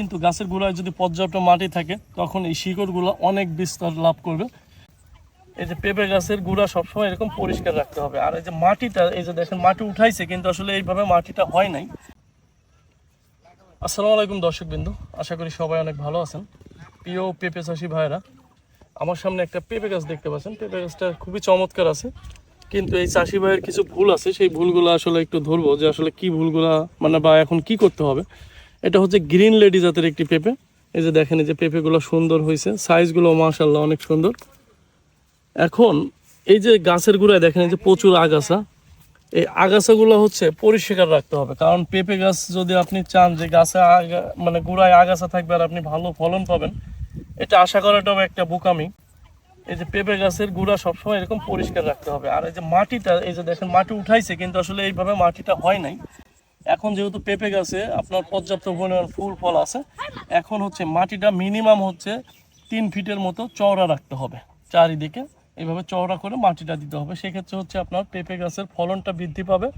কিন্তু গাছের গোড়ায় যদি পর্যাপ্ত মাটি থাকে, তখন এই শিকড়গুলো অনেক বিস্তার লাভ করবে। এই যে পেঁপে গাছের গুঁড়া সবসময় এরকম পরিষ্কার রাখতে হবে। আর এই যে মাটিটা, এই যে দেখেন মাটি উঠাইছে, কিন্তু আসলে এইভাবে মাটিটা হয় নাই। আসসালামু আলাইকুম দর্শক বিন্দু আশা করি সবাই অনেক ভালো আছেন। প্রিয় পেঁপে চাষি ভাইরা আমার সামনে একটা পেঁপে গাছ দেখতে পাচ্ছেন। পেঁপে গাছটা খুবই চমৎকার আছে, কিন্তু এই চাষি ভাইয়ের কিছু ভুল আছে। সেই ভুলগুলো আসলে একটু ধরবো যে আসলে কি ভুলগুলা মানে বা এখন কি করতে হবে। এটা হচ্ছে গ্রিন লেডি জাতের একটি পেঁপে। এই যে দেখেন, এই যে পেঁপেগুলো সুন্দর হয়েছে। সাইজগুলো মাশাল্লাহ অনেক সুন্দর। এখন এই যে গাছের গোড়ায় দেখেন, এই যে প্রচুর আগাছা। এই আগাছাগুলো হচ্ছে পরিষ্কার রাখতে হবে। কারণ পেঁপে গাছ যদি আপনি চান যে গাছে আগা মানে গোড়ায় আগাছা থাকবে আর আপনি ভালো ফলন পাবেন, এটা আশা করাটাও একটা বোকামি। এই যে পেঁপে গাছের গুঁড়া সবসময় এরকম পরিষ্কার রাখতে হবে। আর এই যে মাটিটা, এই যে দেখেন, মাটি উঠাইছে, কিন্তু আসলে এইভাবে মাটিটা হয় নাই। এখন যেহেতু পেঁপে গাছে আপনার পর্যাপ্ত পরিমাণ ফুল, ফল আছে, এখন হচ্ছে মাটিটা মিনিমাম হচ্ছে তিন ফিটের মতো চওড়া রাখতে হবে। চারিদিকে এইভাবে চওড়া করে মাটিটা দিতে হবে। সেক্ষেত্রে হচ্ছে আপনার পেঁপে গাছের ফলনটা বৃদ্ধি পাবে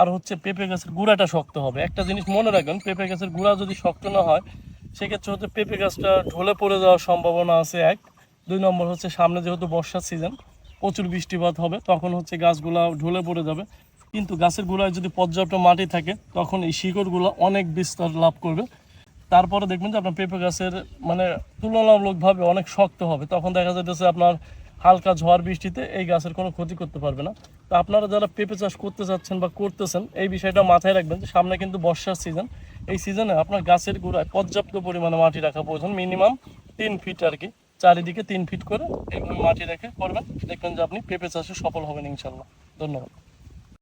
আর হচ্ছে পেঁপে গাছের গুঁড়াটা শক্ত হবে। একটা জিনিস মনে রাখবেন, পেঁপে গাছের গুঁড়া যদি শক্ত না হয়, সেক্ষেত্রে হচ্ছে পেঁপে গাছটা ঢলে পড়ে যাওয়ার সম্ভাবনা আছে এক। দুই নম্বর হচ্ছে সামনে যেহেতু বর্ষার সিজন প্রচুর বৃষ্টিপাত হবে, তখন হচ্ছে গাছগুলা ঢলে পড়ে যাবে। কিন্তু গাছের গোড়ায় যদি পর্যাপ্ত মাটি থাকে, তখন এই শিকড়গুলো অনেক বিস্তার লাভ করবে। তারপরে দেখবেন যে আপনার পেঁপে গাছের মানে তুলনামূলকভাবে অনেক শক্ত হবে। তখন দেখা যাচ্ছে আপনার হালকা ঝড় বৃষ্টিতে এই গাছের কোনো ক্ষতি করতে পারবে না। তো আপনারা যারা পেঁপে চাষ করতে চাচ্ছেন বা করতেছেন, এই বিষয়টা মাথায় রাখবেন যে সামনে কিন্তু বর্ষার সিজন এই সিজনে আপনার গাছের গোড়ায় পর্যাপ্ত পরিমাণে মাটি রাখা প্রয়োজন মিনিমাম তিন ফিট আর কি। চারিদিকে তিন ফিট করে এইভাবে মাটি রেখে করবেন। দেখবেন যে আপনি পেঁপে চাষে সফল হবেন ইনশাল্লাহ ধন্যবাদ।